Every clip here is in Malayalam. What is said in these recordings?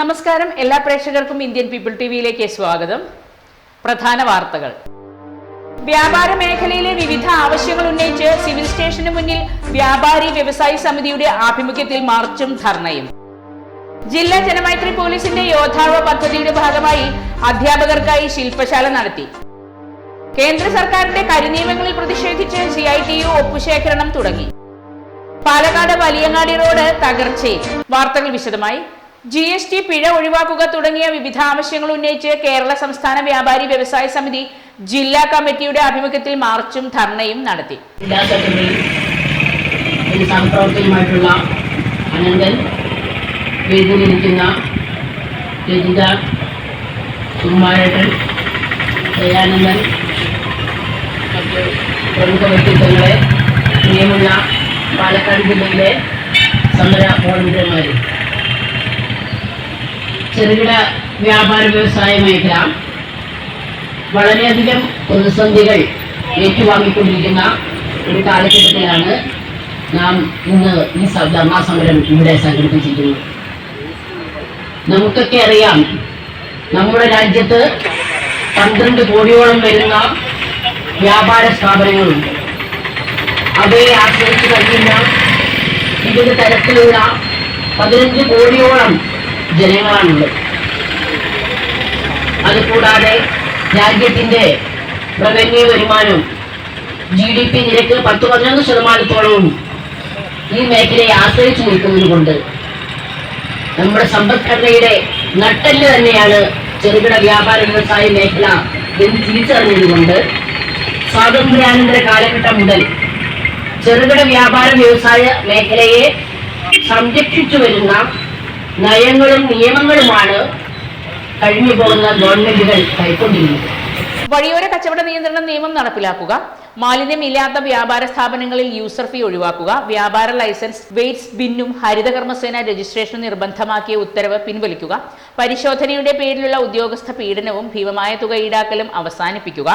നമസ്കാരം. എല്ലാ പ്രേക്ഷകർക്കും ഇന്ത്യൻ പീപ്പിൾ ടി വിയിലേക്ക് സ്വാഗതം. പ്രധാന വാർത്തകൾ. വ്യാപാര മേഖലയിലെ വിവിധ ആവശ്യങ്ങൾ ഉന്നയിച്ച് സിവിൽ സ്റ്റേഷന് മുന്നിൽ വ്യാപാരി വ്യവസായി സമിതിയുടെ ആഭിമുഖ്യത്തിൽ മാർച്ചും ധർണയും. ജില്ലാ ജനമൈത്രി പോലീസിന്റെ യോദ്ധാവ പദ്ധതിയുടെ ഭാഗമായി അധ്യാപകർക്കായി ശില്പശാല നടത്തി. കേന്ദ്ര സർക്കാരിന്റെ കരിനിയമങ്ങളിൽ പ്രതിഷേധിച്ച് സി ഐ ടി യു ഒപ്പുശേഖരണം തുടങ്ങി. പാലക്കാട് വലിയങ്ങാടി റോഡ് തകർച്ചയിൽ. വാർത്തകൾ വിശദമായി. ജി എസ് ടി പിഴ ഒഴിവാക്കുക തുടങ്ങിയ വിവിധ ആവശ്യങ്ങൾ ഉന്നയിച്ച് കേരള സംസ്ഥാന വ്യാപാരി വ്യവസായ സമിതി ജില്ലാ കമ്മിറ്റിയുടെ ആഭിമുഖ്യത്തിൽ മാർച്ചും ധർണയും നടത്തി. ജില്ലാ പ്രമുഖ വ്യക്തിത്വങ്ങളെ പ്രിയമുള്ള പാലക്കാട് ജില്ലയിലെ സമര വോളണ്ടിയർമാർ ചെറുകിട വ്യാപാര വ്യവസായ മേഖല വളരെയധികം പ്രതിസന്ധികൾ ഏറ്റുവാങ്ങിക്കൊണ്ടിരിക്കുന്ന ഒരു കാലഘട്ടത്തിലാണ് നാം ഇന്ന് ഈ ധർണാ സമരം ഇവിടെ സംഘടിപ്പിച്ചിരിക്കുന്നത്. നമുക്കൊക്കെ അറിയാം നമ്മുടെ രാജ്യത്ത് പന്ത്രണ്ട് കോടിയോളം വരുന്ന വ്യാപാര സ്ഥാപനങ്ങളുണ്ട്. അവയെ ആശ്രയിച്ച് കഴിയുന്ന വിവിധ തരത്തിലുള്ള പതിനഞ്ച് കോടിയോളം ജനങ്ങളാണുള്ളത്. അതുകൂടാതെ രാജ്യത്തിന്റെ റവന്യൂ വരുമാനം ജി ഡി പി നിരക്ക് പത്ത് പതിനൊന്ന് ശതമാനത്തോളവും ഈ മേഖലയെ ആശ്രയിച്ചു നിൽക്കുന്നത് കൊണ്ട് നമ്മുടെ സമ്പദ്ഘടനയുടെ നട്ടെല്ല് തന്നെയാണ് ചെറുകിട വ്യാപാര വ്യവസായ മേഖല എന്ന് തിരിച്ചറിഞ്ഞതുകൊണ്ട് സ്വാതന്ത്ര്യാനന്തര കാലഘട്ടം മുതൽ ചെറുകിട വ്യാപാര വ്യവസായ മേഖലയെ സംരക്ഷിച്ചു വരുന്ന നയങ്ങളും നിയമങ്ങളുമാണ് കഴിഞ്ഞു പോകുന്ന ഗവൺമെന്റുകൾ കൈക്കൊണ്ടിരുന്നത് വഴിയോര കച്ചവട നിയന്ത്രണ നിയമം നടപ്പിലാക്കുക മാലിന്യമില്ലാത്ത വ്യാപാര സ്ഥാപനങ്ങളിൽ യൂസർ ഫീ ഒഴിവാക്കുക വ്യാപാര ലൈസൻസ് വെയ്റ്റ്സ് ബിന്നും ഹരിതകർമ്മസേന രജിസ്ട്രേഷൻ നിർബന്ധമാക്കിയ ഉത്തരവ് പിൻവലിക്കുക പരിശോധനയുടെ പേരിലുള്ള ഉദ്യോഗസ്ഥ പീഡനവും ഭീമമായ തുക ഈടാക്കലും അവസാനിപ്പിക്കുക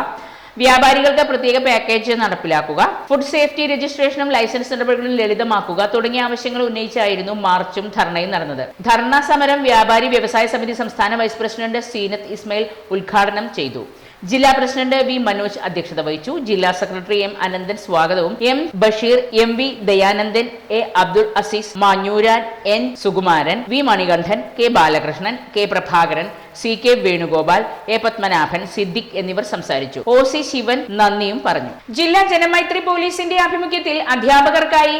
വ്യാപാരികൾക്ക് പ്രത്യേക പാക്കേജ് നടപ്പിലാക്കുക. ഫുഡ് സേഫ്റ്റി രജിസ്ട്രേഷനും ലൈസൻസ് നടപടികളും ലളിതമാക്കുക തുടങ്ങിയ ആവശ്യങ്ങൾ ഉന്നയിച്ചായിരുന്നു മാർച്ചും ധർണയും നടന്നത്. ധർണാ സമരം വ്യാപാരി വ്യവസായ സമിതി സംസ്ഥാന വൈസ് പ്രസിഡന്റ് സീനത്ത് ഇസ്മയിൽ ഉദ്ഘാടനം ചെയ്തു. ജില്ലാ പ്രസിഡന്റ് വി മനോജ് അധ്യക്ഷത വഹിച്ചു. ജില്ലാ സെക്രട്ടറി എം അനന്തൻ സ്വാഗതവും. M Basheer M V Dayanandan A Abdul Azeez Manjooran N Sukumaran V Manikandan K Balakrishnan K Prabhakaran C K Venugopal A Padmanabhan Siddique എന്നിവർ സംസാരിച്ചു. ഒ സി ശിവൻ നന്ദിയും പറഞ്ഞു. ജില്ലാ ജനമൈത്രി പോലീസിന്റെ ആഭിമുഖ്യത്തിൽ അധ്യാപകർക്കായി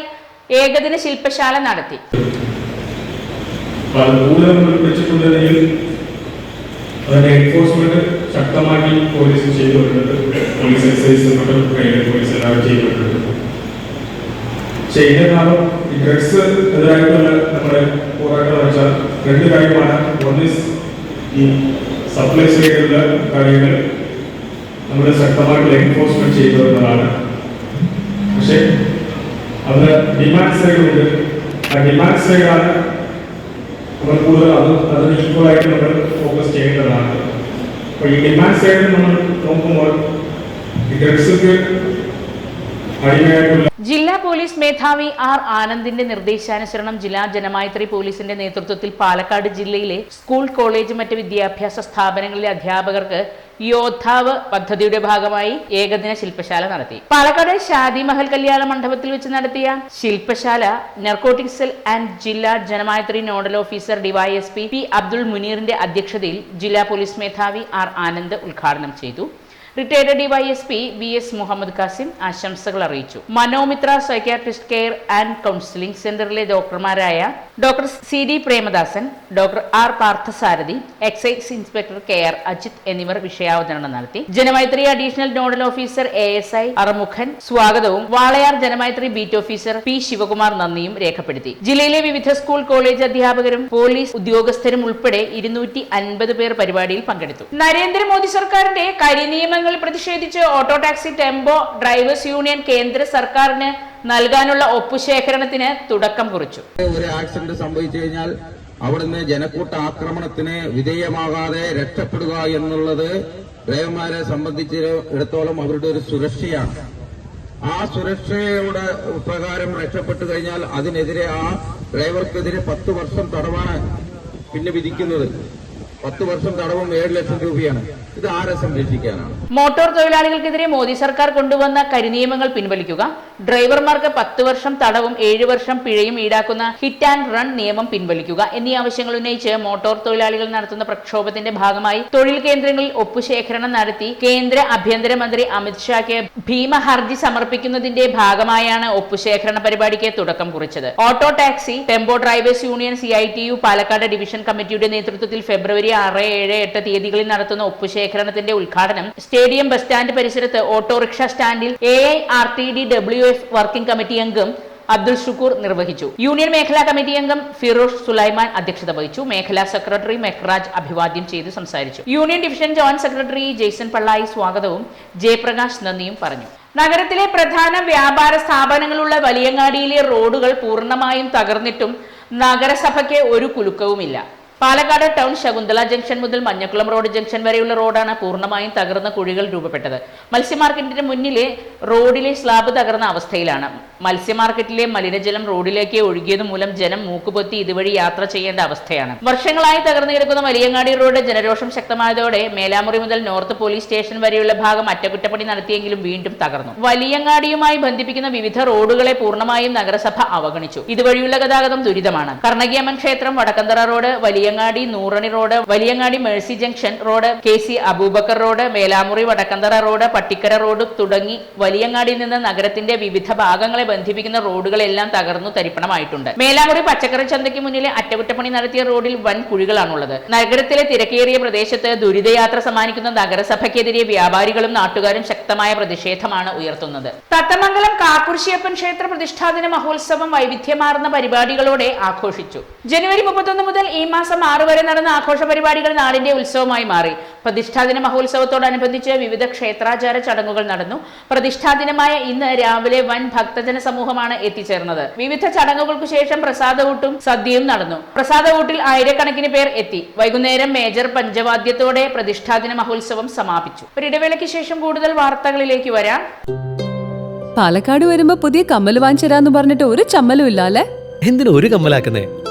ഏകദിന ശില്പശാല നടത്തി അപ്പോൾ അത് കൂടുതൽ നിർമ്മിച്ചിട്ടുണ്ടെങ്കിൽ അതിന്റെ എൻഫോഴ്സ്മെന്റ് ശക്തമാക്കി പോലീസ് ചെയ്തു വരുന്നുണ്ട് പോലീസ് എക്സൈസ് പോലീസ് എല്ലാവരും ചെയ്തു വരുന്നുണ്ട് പക്ഷേ ഇതിന്റെ ഭാഗം ഈ ഡ്രഗ്സ് എതിരായിട്ടുള്ള നമ്മുടെ പോരാട്ടം വെച്ചാൽ രണ്ട് കാര്യമാണ് പോലീസ് ഈ സപ്ലൈ സൈഡിലുള്ള കാര്യങ്ങൾ. നമ്മൾ ശക്തമായിട്ടുള്ള എൻഫോഴ്സ്മെന്റ് ചെയ്തു വരുന്നതാണ് പക്ഷേ അത് ഡിമാൻഡ് സൈഡുണ്ട് ആ ഡിമാൻഡ് സൈഡാണ് നമ്മൾ കൂടുതൽ അത് അതിന് ഈക്വൽ നമ്മൾ ഫോക്കസ് ചെയ്യേണ്ടതാണ്. അപ്പോൾ ഈ ഡിമാൻഡ് സൈഡിൽ നമ്മൾ നോക്കുമ്പോൾ ഈ ഡ്രഗ്സൊക്കെ ജില്ലാ പോലീസ് മേധാവി ആർ ആനന്ദിന്റെ നിർദ്ദേശാനുസരണം ജില്ലാ ജനമായത്രി പോലീസിന്റെ നേതൃത്വത്തിൽ പാലക്കാട് ജില്ലയിലെ സ്കൂൾ കോളേജ് മറ്റ് വിദ്യാഭ്യാസ സ്ഥാപനങ്ങളിലെ അധ്യാപകർക്ക് യോദ്ധാവ് പദ്ധതിയുടെ ഭാഗമായി ഏകദിന ശില്പശാല നടത്തി. പാലക്കാട് ഷാദി മഹൽ കല്യാണ മണ്ഡപത്തിൽ വെച്ച് നടത്തിയ ശില്പശാല നർക്കോട്ടിക് സെൽ ആൻഡ് ജില്ലാ Janamaithri nodal officer DYSP P Abdul മുനീറിന്റെ അധ്യക്ഷതയിൽ ജില്ലാ പോലീസ് മേധാവി ആർ ആനന്ദ് ഉദ്ഘാടനം ചെയ്തു. Retired DYSP V S Muhammad Kasim ആശംസകൾ അറിയിച്ചു. Manomitra psychiatrist care and counselling സെന്ററിലെ ഡോക്ടർമാരായ doctor C D Premadasan doctor R Parthasarathy excise inspector K R Ajith എന്നിവർ വിഷയാവതരണം നടത്തി. Janamaithri additional nodal officer A S I Arumughan സ്വാഗതവും Walayar Janamaithri beat officer P Sivakumar നന്ദിയും രേഖപ്പെടുത്തി. ജില്ലയിലെ വിവിധ സ്കൂൾ കോളേജ് അധ്യാപകരും പോലീസ് ഉദ്യോഗസ്ഥരും ഉൾപ്പെടെ ഇരുന്നൂറ്റി അൻപത് പേർ പരിപാടിയിൽ പങ്കെടുത്തു. നരേന്ദ്രമോദി സർക്കാരിന്റെ കരിനിയമങ്ങളിൽ പ്രതിഷേധിച്ച് auto taxi tempo drivers union കേന്ദ്ര സർക്കാരിന് നൽകാനുള്ള ഒപ്പുശേഖരണത്തിന് തുടക്കം കുറിച്ചു. ഒരു ആക്സിഡന്റ് സംഭവിച്ചു കഴിഞ്ഞാൽ അവിടുന്ന് ജനക്കൂട്ട ആക്രമണത്തിന് വിധേയമാകാതെ രക്ഷപ്പെടുക എന്നുള്ളത് ഡ്രൈവർമാരെ സംബന്ധിച്ചിടത്തോളം അവരുടെ ഒരു സുരക്ഷയാണ്. ആ സുരക്ഷയുടെ പ്രകാരം രക്ഷപ്പെട്ടു കഴിഞ്ഞാൽ അതിനെതിരെ ആ ഡ്രൈവർക്കെതിരെ പത്ത് വർഷം തടവാണ് പിന്നെ വിധിക്കുന്നത്. പത്ത് വർഷം തടവും ഏഴ് ലക്ഷം രൂപയാണ്. ഇത് ആരെ സംരക്ഷിക്കാനാണ്? മോട്ടോർ തൊഴിലാളികൾക്കെതിരെ മോദി സർക്കാർ കൊണ്ടുവന്ന കരിനിയമങ്ങൾ പിൻവലിക്കുക. ഡ്രൈവർമാർക്ക് പത്ത് വർഷം തടവും ഏഴ് വർഷം പിഴയും ഈടാക്കുന്ന ഹിറ്റ് ആൻഡ് റൺ നിയമം പിൻവലിക്കുക എന്നീ ആവശ്യങ്ങൾ ഉന്നയിച്ച് മോട്ടോർ തൊഴിലാളികൾ നടത്തുന്ന പ്രക്ഷോഭത്തിന്റെ ഭാഗമായി തൊഴിൽ കേന്ദ്രങ്ങളിൽ ഒപ്പുശേഖരണം നടത്തി കേന്ദ്ര ആഭ്യന്തരമന്ത്രി അമിത്ഷായ്ക്ക് ഭീമ ഹർജി സമർപ്പിക്കുന്നതിന്റെ ഭാഗമായാണ് ഒപ്പുശേഖരണ പരിപാടിക്ക് തുടക്കം കുറിച്ചത്. Auto taxi tempo drivers union C Palakkad division കമ്മിറ്റിയുടെ നേതൃത്വത്തിൽ ഫെബ്രുവരി ആറ് ഏഴ് എട്ട് തീയതികളിൽ നടത്തുന്ന ഒപ്പുശേഖരണത്തിന്റെ ഉദ്ഘാടനം സ്റ്റേഡിയം ബസ് സ്റ്റാൻഡ് പരിസരത്ത് ഓട്ടോറിക്ഷ സ്റ്റാൻഡിൽ A I R T D W F working committee അംഗം അബ്ദുൾ ഷുക്കൂർ നിർവഹിച്ചു. യൂണിയൻ മേഖലാ കമ്മിറ്റി അംഗം ഫിറോഷ് സുലൈമാൻ അധ്യക്ഷത വഹിച്ചു. മേഖലാ സെക്രട്ടറി മെഹ്റാജ് അഭിവാദ്യം ചെയ്ത് സംസാരിച്ചു. Union division joint secretary Jaison Pallayi സ്വാഗതവും ജയപ്രകാശ് നന്ദിയും പറഞ്ഞു. നഗരത്തിലെ പ്രധാന വ്യാപാര സ്ഥാപനങ്ങളുള്ള വലിയങ്ങാടിയിലെ റോഡുകൾ പൂർണമായും തകർന്നിട്ടും നഗരസഭയ്ക്ക് ഒരു കുലുക്കവുമില്ല. പാലക്കാട് ടൗൺ ശകുന്തള ജംഗ്ഷൻ മുതൽ മഞ്ഞക്കുളം റോഡ് ജംഗ്ഷൻ വരെയുള്ള റോഡാണ് പൂർണമായും തകർന്ന കുഴികൾ രൂപപ്പെട്ടത്. മത്സ്യമാർക്കറ്റിന്റെ മുന്നിലെ റോഡിലെ സ്ലാബ് തകർന്ന അവസ്ഥയിലാണ്. മത്സ്യമാർക്കറ്റിലെ മലിനജലം റോഡിലേക്ക് ഒഴുകിയത് മൂലം ജനം മൂക്കുപൊത്തി ഇതുവഴി യാത്ര ചെയ്യേണ്ട അവസ്ഥയാണ്. വർഷങ്ങളായി തകർന്നു കിടക്കുന്ന വലിയങ്ങാടി റോഡ് ജനരോഷം ശക്തമായതോടെ മേലാമുറി മുതൽ നോർത്ത് പോലീസ് സ്റ്റേഷൻ വരെയുള്ള ഭാഗം അറ്റകുറ്റപ്പണി നടത്തിയെങ്കിലും വീണ്ടും തകർന്നു. വലിയങ്ങാടിയുമായി ബന്ധിപ്പിക്കുന്ന വിവിധ റോഡുകളെ പൂർണമായും നഗരസഭ അവഗണിച്ചു. ഇതുവഴിയുള്ള ഗതാഗതം ദുരിതമാണ്. കർണകിയമ്മൻ ക്ഷേത്രം Vadakkanthara road Valiyangadi Noorani road Valiyangadi Mercy junction road K C Aboobacker road Melamuri Vadakkanthara road Pattikkara road തുടങ്ങി വലിയങ്ങാടി നിന്ന് നഗരത്തിന്റെ വിവിധ ഭാഗങ്ങളെ ബന്ധിപ്പിക്കുന്ന റോഡുകളെല്ലാം തകർന്നു തരിപ്പണമായിട്ടുണ്ട്. മേലാമുറി പച്ചക്കറി ചന്തയ്ക്ക് മുന്നിലെ അറ്റകുറ്റപ്പണി നടത്തിയ റോഡിൽ വൻ കുഴികളാണുള്ളത്. നഗരത്തിലെ തിരക്കേറിയ പ്രദേശത്ത് ദുരിതയാത്ര സമ്മാനിക്കുന്ന നഗരസഭയ്ക്കെതിരെ വ്യാപാരികളും നാട്ടുകാരും ശക്തമായ പ്രതിഷേധമാണ് ഉയർത്തുന്നത്. തത്തമംഗലം കാക്കുർശിയപ്പൻ ക്ഷേത്ര പ്രതിഷ്ഠാദിന മഹോത്സവം വൈവിധ്യമാർന്ന പരിപാടികളോടെ ആഘോഷിച്ചു. ജനുവരി മുപ്പത്തൊന്ന് മുതൽ ഈ മാസം ആറ് വരെ നടന്ന ആഘോഷ പരിപാടികൾ നാടിന്റെ ഉത്സവമായി മാറി. പ്രതിഷ്ഠാദിന മഹോത്സവത്തോടനുബന്ധിച്ച് വിവിധ ക്ഷേത്രാചാര ചടങ്ങുകൾ നടന്നു. പ്രതിഷ്ഠാദിനമായ ഇന്ന് രാവിലെ വൻ ഭക്തജന സമൂഹമാണ് എത്തിച്ചേർന്നത്. വിവിധ ചടങ്ങുകൾക്ക് ശേഷം പ്രസാദവൂട്ടും സദ്യയും നടന്നു. പ്രസാദവൂട്ടിൽ ആയിരക്കണക്കിന് പേർ എത്തി. വൈകുന്നേരം മേജർ പഞ്ചവാദ്യത്തോടെ പ്രതിഷ്ഠാദിന മഹോത്സവം സമാപിച്ചു. ഒരിടവേളയ്ക്ക് ശേഷം കൂടുതൽ വാർത്തകളിലേക്ക് വരാം. പാലക്കാട് വരുമ്പോ പുതിയ കമ്മൽ വാങ്ങിച്ചു പറഞ്ഞിട്ട് ഒരു ചമ്മലും ഇല്ല അല്ലേ എന്തിനു ഒരു കമ്മലാക്കുന്നേ?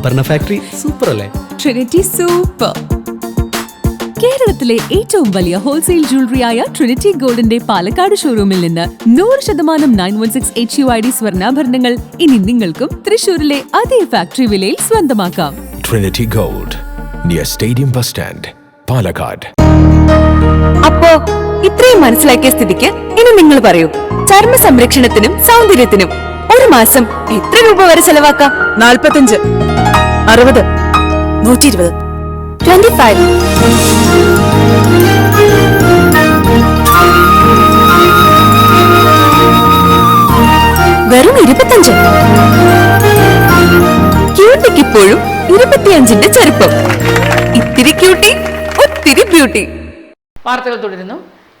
ആഭരണ ഫാക്ടറി സൂപ്പർ അല്ലേ? ട്രിനിറ്റി സൂപ്പർ കേരളത്തിലെ ഏറ്റവും വലിയ ഹോൾസെയിൽ ജ്വല്ലറിയായ ട്രിനിറ്റി ഗോൾഡിന്റെ പാലക്കാട് ഷോറൂമിൽ നിന്ന് നൂറ് ശതമാനം nine one six H U I D സ്വർണാഭരണങ്ങൾ ഇനി നിങ്ങൾക്കും തൃശൂരിലെ അതേ ഫാക്ടറി വിലയിൽ സ്വന്തമാക്കാം. Trinity gold near stadium bus stand Palakkad അപ്പോ ഇത്രയും മനസ്സിലാക്കിയ സ്ഥിതിക്ക് ഇനി നിങ്ങൾ പറയൂ ചർമ്മ സംരക്ഷണത്തിനും സൗന്ദര്യത്തിനും ഒരു മാസം എത്ര രൂപ വരെ ചെലവാക്കാം? നാൽപ്പത്തഞ്ച് അറുപത്. നൂറ്റി ഇരുപത് ട്വന്റി ഫൈവ് വെറും ഇരുപത്തഞ്ച്. ക്യൂട്ടിക്ക് ഇപ്പോഴും ഇരുപത്തിയഞ്ചിന്റെ ചെറുപ്പം ഇത്തിരി ക്യൂട്ടി ഒത്തിരി ബ്യൂട്ടി വാർത്തകൾ തുടരുന്നു.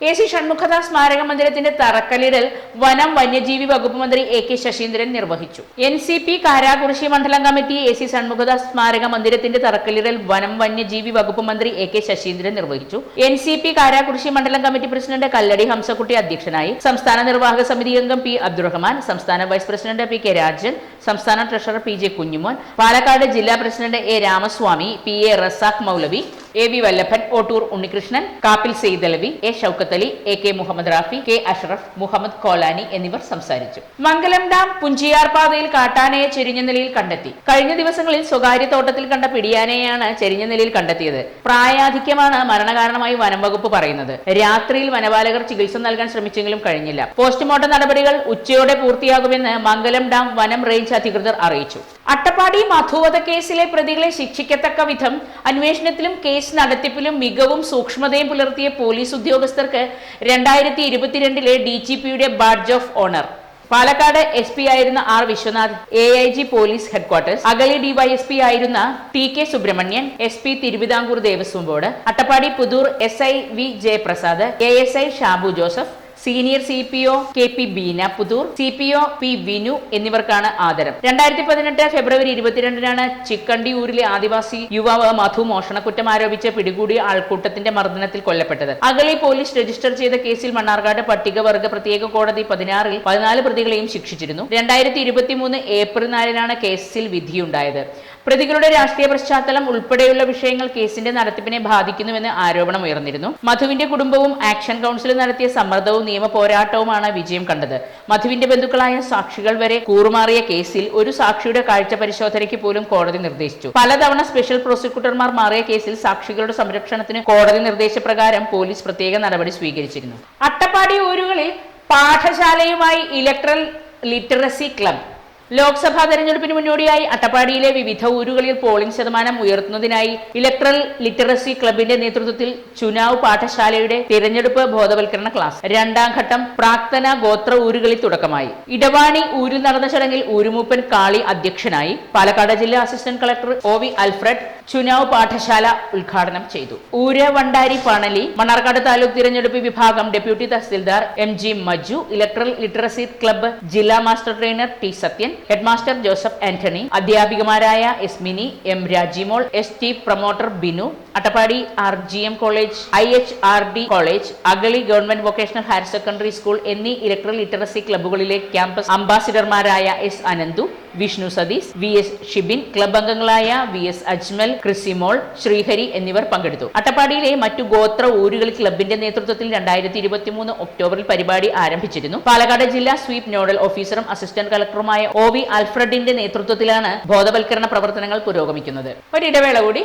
എ സി ഷൺമുഖദാസ് സ്മാരക മന്ദിരത്തിന്റെ തറക്കല്ലിടൽ വനം വന്യജീവി വകുപ്പ് മന്ത്രി എ കെ ശശീന്ദ്രൻ നിർവഹിച്ചു. എൻ സി പി കാരാകുറിശി മണ്ഡലം കമ്മിറ്റി എ സി ഷൺമുഖദാസ് സ്മാരക മന്ദിരത്തിന്റെ തറക്കല്ലിടൽ വനം വന്യജീവി വകുപ്പ് മന്ത്രി എ കെ ശശീന്ദ്രൻ നിർവഹിച്ചു. എൻ സി പി കാരാകുറിശി മണ്ഡലം കമ്മിറ്റി പ്രസിഡന്റ് കല്ലടി ഹംസക്കുട്ടി അധ്യക്ഷനായി. സംസ്ഥാന നിർവാഹക സമിതി അംഗം പി അബ്ദുറഹ്മാൻ സംസ്ഥാന vice president P K Rajan സംസ്ഥാന treasurer P J Kunjumon Palakkad ജില്ലാ president A Ramaswamy P A Razak Moulavi A V Vallabhan Ottur Unnikrishnan Kappil Saidalavi A Shoukath Ali A K Muhammad Rafi K Ashraf Muhammad Kolani എന്നിവർ സംസാരിച്ചു. മംഗലം ഡാം പുഞ്ചിയാർ പാതയിൽ കാട്ടാനയെ ചെരിഞ്ഞ നിലയിൽ കണ്ടെത്തി. കഴിഞ്ഞ ദിവസങ്ങളിൽ സ്വകാര്യ തോട്ടത്തിൽ കണ്ട പിടിയാനയാണ് ചെരിഞ്ഞ നിലയിൽ കണ്ടെത്തിയത്. പ്രായാധിക്യമാണ് മരണകാരണമായി വനം വകുപ്പ് പറയുന്നത്. രാത്രിയിൽ വനപാലകർ ചികിത്സ നൽകാൻ ശ്രമിച്ചെങ്കിലും കഴിഞ്ഞില്ല. പോസ്റ്റ്മോർട്ടം നടപടികൾ ഉച്ചയോടെ പൂർത്തിയാകുമെന്ന് മംഗലം ഡാം വനം റേഞ്ച് അധികൃതർ അറിയിച്ചു. അട്ടപ്പാടി മധുവധ കേസിലെ പ്രതികളെ ശിക്ഷിക്കത്തക്ക വിധം അന്വേഷണത്തിലും കേസ് നടത്തിപ്പിലും മികവും സൂക്ഷ്മതയും പുലർത്തിയ പോലീസ് ഉദ്യോഗസ്ഥർക്ക് രണ്ടായിരത്തി ഇരുപത്തിരണ്ടിലെ ഡി ജി പിയുടെ badge of honour. Palakkad S P ആയിരുന്ന R Viswanath A I G police headquarters. Agali DYSP ആയിരുന്ന T K Subramanian S P Thiruvithamkoor Devaswom board. Attappadi Puthur S I V Jayaprasad A S I Shabu Joseph senior C P O K P Beena Puthur C P O P Vinu എന്നിവർക്കാണ് ആദരം. രണ്ടായിരത്തി പതിനെട്ട് ഫെബ്രുവരി ഇരുപത്തിരണ്ടിനാണ് ചിക്കണ്ടിയൂരിലെ ആദിവാസി യുവാവ് മധു മോഷണക്കുറ്റം ആരോപിച്ച് പിടികൂടിയ ആൾക്കൂട്ടത്തിന്റെ മർദ്ദനത്തിൽ കൊല്ലപ്പെട്ടത്. അഗളി പോലീസ് രജിസ്റ്റർ ചെയ്ത കേസിൽ മണ്ണാർക്കാട് പട്ടികവർഗ പ്രത്യേക കോടതി പതിനാറിൽ പതിനാല് പ്രതികളെയും ശിക്ഷിച്ചിരുന്നു. രണ്ടായിരത്തി ഇരുപത്തിമൂന്ന് ഏപ്രിൽ നാലിനാണ് കേസിൽ വിധിയുണ്ടായത്. പ്രതികളുടെ രാഷ്ട്രീയ പശ്ചാത്തലം ഉൾപ്പെടെയുള്ള വിഷയങ്ങൾ കേസിന്റെ നടത്തിപ്പിനെ ബാധിക്കുന്നുവെന്ന് ആരോപണം ഉയർന്നിരുന്നു. മധുവിന്റെ കുടുംബവും ആക്ഷൻ കൗൺസിൽ നടത്തിയ സമ്മർദ്ദവും നിയമ പോരാട്ടവുമാണ് വിജയം കണ്ടത്. മധുവിന്റെ ബന്ധുക്കളായ സാക്ഷികൾ വരെ കൂറുമാറിയ കേസിൽ ഒരു സാക്ഷിയുടെ കാഴ്ച പരിശോധനയ്ക്ക് പോലും കോടതി നിർദ്ദേശിച്ചു. പലതവണ സ്പെഷ്യൽ പ്രോസിക്യൂട്ടർമാർ മാറിയ കേസിൽ സാക്ഷികളുടെ സംരക്ഷണത്തിന് കോടതി നിർദ്ദേശപ്രകാരം പോലീസ് പ്രത്യേക നടപടി സ്വീകരിച്ചിരുന്നു. അട്ടപ്പാടി ഊരുകളിൽ പാഠശാലയുമായി ഇലക്ട്രൽ ലിറ്ററസി ക്ലബ് ലോക്സഭാ തെരഞ്ഞെടുപ്പിന് മുന്നോടിയായി അട്ടപ്പാടിയിലെ വിവിധ ഊരുകളിൽ പോളിംഗ് ശതമാനം ഉയർത്തുന്നതിനായി ഇലക്ട്രൽ ലിറ്ററസി ക്ലബിന്റെ നേതൃത്വത്തിൽ ചുനാവ് പാഠശാലയുടെ തിരഞ്ഞെടുപ്പ് ബോധവൽക്കരണ ക്ലാസ് രണ്ടാം ഘട്ടം പ്രാക്തന ഗോത്ര ഊരുകളിൽ തുടക്കമായി. ഇടവാണി ഊരിൽ നടന്ന ചടങ്ങിൽ ഊരുമൂപ്പൻ കാളി അധ്യക്ഷനായി പാലക്കാട് ജില്ലാ assistant collector O V Alfred Chunav Pathshala ഉദ്ഘാടനം ചെയ്തു. ഊര് വണ്ടാരി പണലി മണ്ണാർക്കാട് താലൂക്ക് തിരഞ്ഞെടുപ്പ് വിഭാഗം deputy tahsildar M G Maju electoral literacy club ജില്ലാ master trainer T Sathyan headmaster Joseph Antony അധ്യാപികമാരായ Esmini M Rajimol S T promoter Binu Attappadi R G M college I H R D college Agali government vocational higher secondary school എന്നീ ഇലക്ട്രൽ ലിറ്ററസി ക്ലബ്ബുകളിലെ campus അംബാസിഡർമാരായ S Ananthu Vishnu Satheesh V S Shibin club അംഗങ്ങളായ വി എസ് അജ്മൽ ക്രിസിമോൾ ശ്രീഹരി എന്നിവർ പങ്കെടുത്തു. അട്ടപ്പാടിയിലെ മറ്റു ഗോത്ര ഊരുകൾ ക്ലബിന്റെ നേതൃത്വത്തിൽ രണ്ടായിരത്തി ഇരുപത്തിമൂന്ന് ഒക്ടോബറിൽ പരിപാടി ആരംഭിച്ചിരുന്നു. പാലക്കാട് ജില്ലാ സ്വീപ് നോഡൽ ഓഫീസറും അസിസ്റ്റന്റ് കളക്ടറുമായ ഒ വി ആൽഫ്രഡിന്റെ നേതൃത്വത്തിലാണ് ബോധവൽക്കരണ പ്രവർത്തനങ്ങൾ പുരോഗമിക്കുന്നത്. ഒരിടവേള കൂടി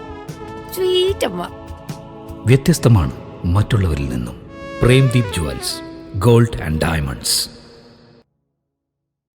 സ്വീറ്റ് അമ്മ വ്യത്യസ്തമാണ് മറ്റുള്ളവരിൽ നിന്നും. Premdeep jewels gold and diamonds.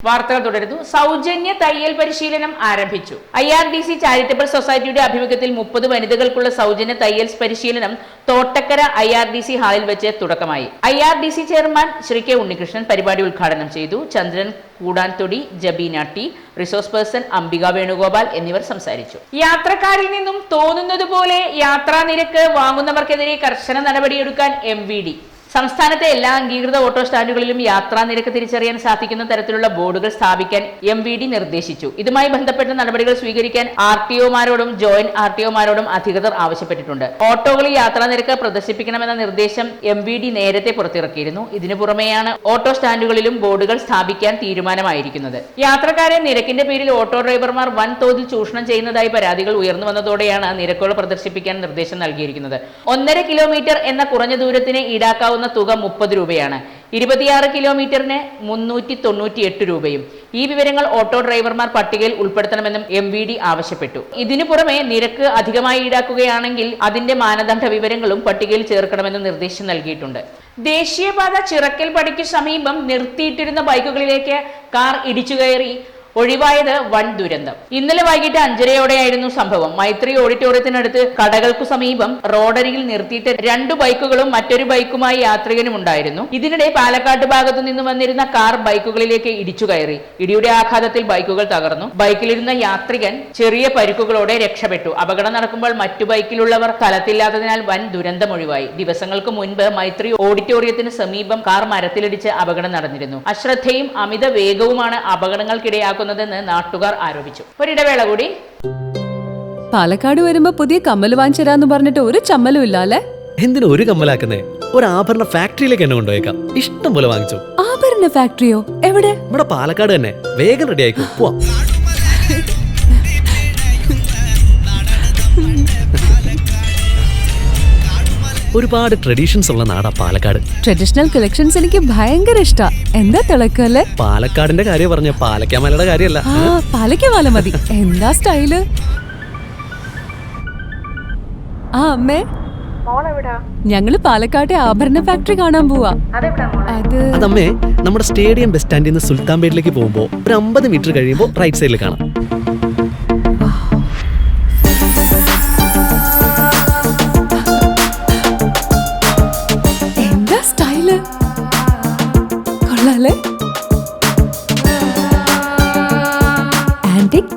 വാർത്തകൾ തുടരുന്നു. സൗജന്യ തയ്യൽ പരിശീലനം ആരംഭിച്ചു. I R D C charitable സൊസൈറ്റിയുടെ ആഭിമുഖ്യത്തിൽ മുപ്പത് വനിതകൾക്കുള്ള സൗജന്യ തയ്യൽ പരിശീലനം Thottakkara I R D C ഹാളിൽ വെച്ച് തുടക്കമായി. I R D C chairman Shri K Unnikrishnan പരിപാടി ഉദ്ഘാടനം ചെയ്തു. Chandran Koodanthodi Jabeena T resource person Ambika Venugopal എന്നിവർ സംസാരിച്ചു. യാത്രക്കാരിൽ നിന്നും തോന്നുന്നതുപോലെ യാത്രാ നിരക്ക് വാങ്ങുന്നവർക്കെതിരെ കർശന നടപടിയെടുക്കാൻ എം വി ഡി സംസ്ഥാനത്തെ എല്ലാ അംഗീകൃത ഓട്ടോ സ്റ്റാൻഡുകളിലും യാത്രാ നിരക്ക് തിരിച്ചറിയാൻ സാധിക്കുന്ന തരത്തിലുള്ള ബോർഡുകൾ സ്ഥാപിക്കാൻ എം വി ഡി നിർദ്ദേശിച്ചു. ഇതുമായി ബന്ധപ്പെട്ട നടപടികൾ സ്വീകരിക്കാൻ ആർ ടി ഒമാരോടും ജോയിന്റ് ആർ ടി ഒമാരോടും അധികൃതർ ആവശ്യപ്പെട്ടിട്ടുണ്ട്. ഓട്ടോകളിൽ യാത്രാ നിരക്ക് പ്രദർശിപ്പിക്കണമെന്ന നിർദ്ദേശം എം വി ഡി നേരത്തെ പുറത്തിറക്കിയിരുന്നു. ഇതിനു പുറമെയാണ് ഓട്ടോ സ്റ്റാൻഡുകളിലും ബോർഡുകൾ സ്ഥാപിക്കാൻ തീരുമാനമായിരിക്കുന്നത്. യാത്രക്കാരെ നിരക്കിന്റെ പേരിൽ ഓട്ടോ ഡ്രൈവർമാർ വൻതോതിൽ ചൂഷണം ചെയ്യുന്നതായി പരാതികൾ ഉയർന്നു വന്നതോടെയാണ് നിരക്കുകൾ പ്രദർശിപ്പിക്കാൻ നിർദ്ദേശം നൽകിയിരിക്കുന്നത്. ഒന്നര കിലോമീറ്റർ എന്ന കുറഞ്ഞ ദൂരത്തിന് ഈടാക്കാവുന്ന തുക മുപ്പത് രൂപയാണ്. ഇരുപത്തിയാറ് കിലോമീറ്ററിന് മുന്നൂറ്റി തൊണ്ണൂറ്റി എട്ട് രൂപയും. ഈ വിവരങ്ങൾ ഓട്ടോ ഡ്രൈവർമാർ പട്ടികയിൽ ഉൾപ്പെടുത്തണമെന്നും എം വി ഡി ആവശ്യപ്പെട്ടു. ഇതിനു പുറമെ നിരക്ക് അധികമായി ഈടാക്കുകയാണെങ്കിൽ അതിന്റെ മാനദണ്ഡ വിവരങ്ങളും പട്ടികയിൽ ചേർക്കണമെന്നും നിർദ്ദേശം നൽകിയിട്ടുണ്ട്. ദേശീയപാത ചിറക്കൽ പടിക്ക് സമീപം നിർത്തിയിട്ടിരുന്ന ബൈക്കുകളിലേക്ക് കാർ ഇടിച്ചു കയറി. ഒഴിവായത് വൻ ദുരന്തം. ഇന്നലെ വൈകിട്ട് അഞ്ചരയോടെയായിരുന്നു സംഭവം. മൈത്രി ഓഡിറ്റോറിയത്തിനടുത്ത് കടകൾക്കു സമീപം റോഡരികിൽ നിർത്തിയിട്ട് രണ്ടു ബൈക്കുകളും മറ്റൊരു ബൈക്കുമായി യാത്രികനും ഉണ്ടായിരുന്നു ഇതിനിടെ പാലക്കാട് ഭാഗത്തു നിന്ന് വന്നിരുന്ന കാർ ബൈക്കുകളിലേക്ക് ഇടിച്ചു കയറി. ഇടിയുടെ ആഘാതത്തിൽ ബൈക്കുകൾ തകർന്നു. ബൈക്കിലിരുന്ന യാത്രികൻ ചെറിയ പരിക്കുകളോടെ രക്ഷപ്പെട്ടു. അപകടം നടക്കുമ്പോൾ മറ്റു ബൈക്കിലുള്ളവർ സ്ഥലത്തില്ലാത്തതിനാൽ വൻ ദുരന്തം ഒഴിവായി. ദിവസങ്ങൾക്ക് മുൻപ് മൈത്രി ഓഡിറ്റോറിയത്തിന് സമീപം കാർ മരത്തിലിടിച്ച് അപകടം നടന്നിരുന്നു. അശ്രദ്ധയും അമിത വേഗവുമാണ് അപകടങ്ങൾക്കിടയാക്കുന്നതെന്ന് നാട്ടുകാർ ആരോപിച്ചു. ഒരിടവേള കൂടി. പാലക്കാട് വരുമ്പോ പുതിയ കമ്മൽ വാങ്ങിച്ചു പറഞ്ഞിട്ട് ഒരു ചമ്മലും ഇല്ല അല്ലേ എന്തിനു ഒരു കമ്മലാക്കുന്നേ? ഒരു ആഭരണ ഫാക്ടറിയിലേക്ക് എന്നെ കൊണ്ടുപോയേക്കാം. ഇഷ്ടം പോലെ വാങ്ങിച്ചു. ആഭരണ ഫാക്ടറിയോ? എവിടെ? ഇവിടെ പാലക്കാട് തന്നെ. വേഗം റെഡി ആയിക്കോ. പോവാം. ഒരുപാട് ട്രഡീഷൻസ് ഉള്ള നാടാ പാലക്കാട്. ട്രഡീഷണൽ കളക്ഷൻസ് എനിക്ക് ഭയങ്കര ഇഷ്ടാ. എന്താ തിളക്കല്ലേ? പാലക്കാടിന്റെ കാര്യം പറഞ്ഞ? പാലക്കാമലയുടെ കാര്യമല്ല. പാലക്കാമല മതി. എന്താ സ്റ്റൈൽ ആ അമ്മേ. ഞങ്ങൾ പാലക്കാട്ടെ ആഭരണ ഫാക്ടറി കാണാൻ പോവാ. അത് അതമ്മേ നമ്മുടെ സ്റ്റേഡിയം ബസ് സ്റ്റാൻഡിൽ നിന്ന് സുൽത്താൻപേട്ടിലേക്ക് പോകുമ്പോൾ ഒരു അമ്പത് മീറ്റർ കഴിയുമ്പോൾ റൈറ്റ് സൈഡിൽ കാണാം.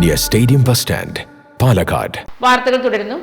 near stadium bus stand Palakkad വാർത്തകൾ തുടരുന്നു.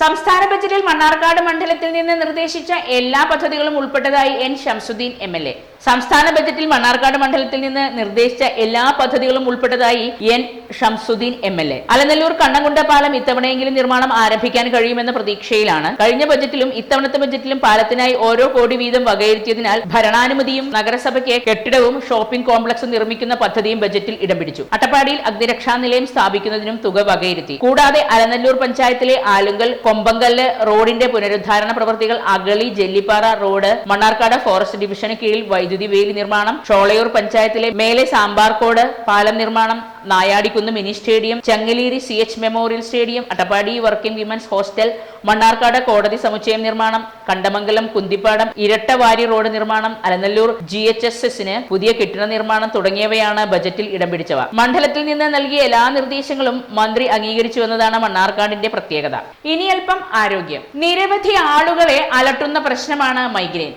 സംസ്ഥാന ബജറ്റിൽ മണ്ണാർക്കാട് മണ്ഡലത്തിൽ നിന്ന് നിർദ്ദേശിച്ച എല്ലാ പദ്ധതികളും ഉൾപ്പെട്ടതായി N Shamsuddin M L A. സംസ്ഥാന ബജറ്റിൽ മണ്ണാർക്കാട് മണ്ഡലത്തിൽ നിന്ന് നിർദ്ദേശിച്ച എല്ലാ പദ്ധതികളും ഉൾപ്പെട്ടതായി N Shamsuddin M L A. Alanallur Kannamkunda പാലം ഇത്തവണയെങ്കിലും നിർമ്മാണം ആരംഭിക്കാൻ കഴിയുമെന്ന പ്രതീക്ഷയിലാണ്. കഴിഞ്ഞ ബജറ്റിലും ഇത്തവണത്തെ ബജറ്റിലും പാലത്തിനായി ഓരോ കോടി വീതം വകയിരുത്തിയതിനാൽ ഭരണാനുമതിയും നഗരസഭയ്ക്ക് കെട്ടിടവും ഷോപ്പിംഗ് കോംപ്ലക്സും നിർമ്മിക്കുന്ന പദ്ധതിയും ബജറ്റിൽ ഇടം പിടിച്ചു. അട്ടപ്പാടിയിൽ അഗ്നിരക്ഷാ നിലയം സ്ഥാപിക്കുന്നതിനും തുക വകയിരുത്തി. കൂടാതെ അലനല്ലൂർ പഞ്ചായത്തിലെ ആലുങ്കൽ കൊമ്പങ്കല്ല് റോഡിന്റെ പുനരുദ്ധാരണ പ്രവൃത്തികൾ അഗളി ജെല്ലിപ്പാറ റോഡ് മണ്ണാർക്കാട് ഫോറസ്റ്റ് ഡിവിഷന് കീഴിൽ വൈദ്യുതി വേലി നിർമ്മാണം ഷോളയൂർ പഞ്ചായത്തിലെ മേലെ സാമ്പാർക്കോട് പാലം നിർമ്മാണം Nayadikkunnu mini stadium Changaleri C H memorial stadium Attappadi working women's hostel Mannarkkad കോടതി സമുച്ചയം നിർമ്മാണം കണ്ടമംഗലം കുന്തിപ്പാടം ഇരട്ടവാരി റോഡ് നിർമ്മാണം അലനല്ലൂർ ജി എച്ച് എസ് എസിന് പുതിയ കെട്ടിട നിർമ്മാണം തുടങ്ങിയവയാണ് ബജറ്റിൽ ഇടം പിടിച്ചവ. മണ്ഡലത്തിൽ നിന്ന് നൽകിയ എല്ലാ നിർദ്ദേശങ്ങളും മന്ത്രി അംഗീകരിച്ചു എന്നതാണ് മണ്ണാർക്കാടിന്റെ പ്രത്യേകത. ഇനി അല്പം ആരോഗ്യം. നിരവധി ആളുകളെ അലട്ടുന്ന പ്രശ്നമാണ് മൈഗ്രെയിൻ.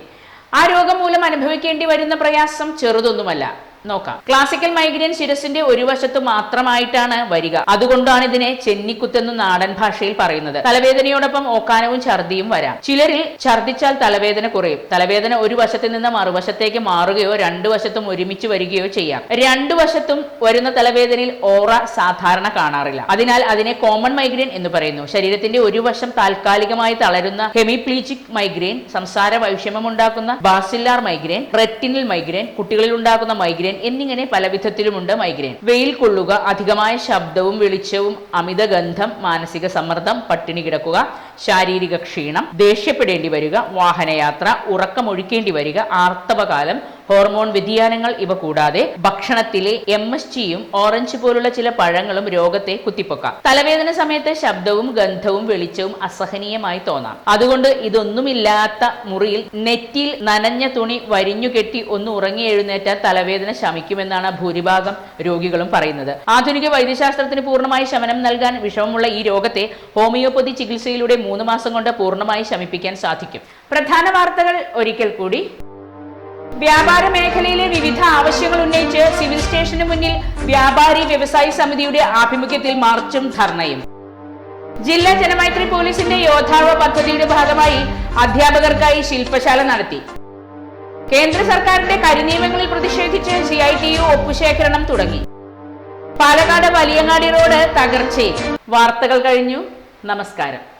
ആ രോഗം മൂലം അനുഭവിക്കേണ്ടി വരുന്ന പ്രയാസം ചെറുതൊന്നുമല്ല. നോക്കാം. ക്ലാസിക്കൽ മൈഗ്രെയിൻ ശിരസിന്റെ ഒരു വശത്ത് മാത്രമായിട്ടാണ് വരിക. അതുകൊണ്ടാണ് ഇതിനെ ചെന്നിക്കുത്തെന്ന് നാടൻ ഭാഷയിൽ പറയുന്നത്. തലവേദനയോടൊപ്പം ഓക്കാനവും ഛർദിയും വരാം. ചിലരിൽ ഛർദിച്ചാൽ തലവേദന കുറയും. തലവേദന ഒരു വശത്ത് നിന്ന് മറുവശത്തേക്ക് മാറുകയോ രണ്ടു വശത്തും ഒരുമിച്ച് വരികയോ ചെയ്യാം. രണ്ടു വശത്തും വരുന്ന തലവേദനയിൽ ഓറ സാധാരണ കാണാറില്ല. അതിനാൽ അതിനെ കോമൺ മൈഗ്രെയിൻ എന്ന് പറയുന്നു. ശരീരത്തിന്റെ ഒരു വശം താൽക്കാലികമായി തളരുന്ന ഹെമിപ്ലീജിക് മൈഗ്രെയിൻ സംസാര വൈഷമ്യം ഉണ്ടാക്കുന്ന ബാസില്ലാർ മൈഗ്രെയിൻ റെറ്റിനൽ മൈഗ്രെയിൻ കുട്ടികളിൽ ഉണ്ടാക്കുന്ന മൈഗ്രെയിൻ എന്നിങ്ങനെ പല വിധത്തിലുമുണ്ട് മൈഗ്രെയിൻ വെയിൽ കൊള്ളുക അധികമായ ശബ്ദവും വെളിച്ചവും അമിത ഗന്ധം മാനസിക സമ്മർദ്ദം പട്ടിണി കിടക്കുക ശാരീരിക ക്ഷീണം ദേഷ്യപ്പെടേണ്ടി വരിക വാഹനയാത്ര ഉറക്കമൊഴിക്കേണ്ടി വരിക ആർത്തവകാലം ഹോർമോൺ വ്യതിയാനങ്ങൾ ഇവ കൂടാതെ ഭക്ഷണത്തിലെ എം എസ് ജിയും ഓറഞ്ച് പോലുള്ള ചില പഴങ്ങളും രോഗത്തെ കുത്തിപ്പൊക്കാം. തലവേദന സമയത്ത് ശബ്ദവും ഗന്ധവും വെളിച്ചവും അസഹനീയമായി തോന്നാം. അതുകൊണ്ട് ഇതൊന്നുമില്ലാത്ത മുറിയിൽ നെറ്റിൽ നനഞ്ഞ തുണി വരിഞ്ഞു കെട്ടി ഒന്ന് ഉറങ്ങി എഴുന്നേറ്റാൽ തലവേദന ശമിക്കുമെന്നാണ് ഭൂരിഭാഗം രോഗികളും പറയുന്നത്. ആധുനിക വൈദ്യശാസ്ത്രത്തിന് പൂർണമായി ശമനം നൽകാൻ വിഷമമുള്ള ഈ രോഗത്തെ ഹോമിയോപ്പതി ചികിത്സയിലൂടെ മൂന്ന് മാസം കൊണ്ട് പൂർണമായി ശമിപ്പിക്കാൻ സാധിക്കും. പ്രധാന വാർത്തകൾ ഒരിക്കൽ കൂടി. വ്യാപാര മേഖലയിലെ വിവിധ ആവശ്യങ്ങൾ ഉന്നയിച്ച് സിവിൽ സ്റ്റേഷന് മുന്നിൽ വ്യാപാരി വ്യവസായി സമിതിയുടെ ആഭിമുഖ്യത്തിൽ മാർച്ചും ധർണയും. ജില്ലാ ജനമൈത്രി പോലീസിന്റെ യോദ്ധാവ് പദ്ധതിയുടെ ഭാഗമായി അധ്യാപകർക്കായി ശില്പശാല നടത്തി. കേന്ദ്ര സർക്കാരിന്റെ കരിനിയമങ്ങളിൽ പ്രതിഷേധിച്ച് സി ഐ ടി യു ഒപ്പുശേഖരണം തുടങ്ങി. പാലക്കാട് വലിയങ്ങാടി റോഡ് തകർച്ചയിൽ. വാർത്തകൾ കഴിഞ്ഞു. നമസ്കാരം.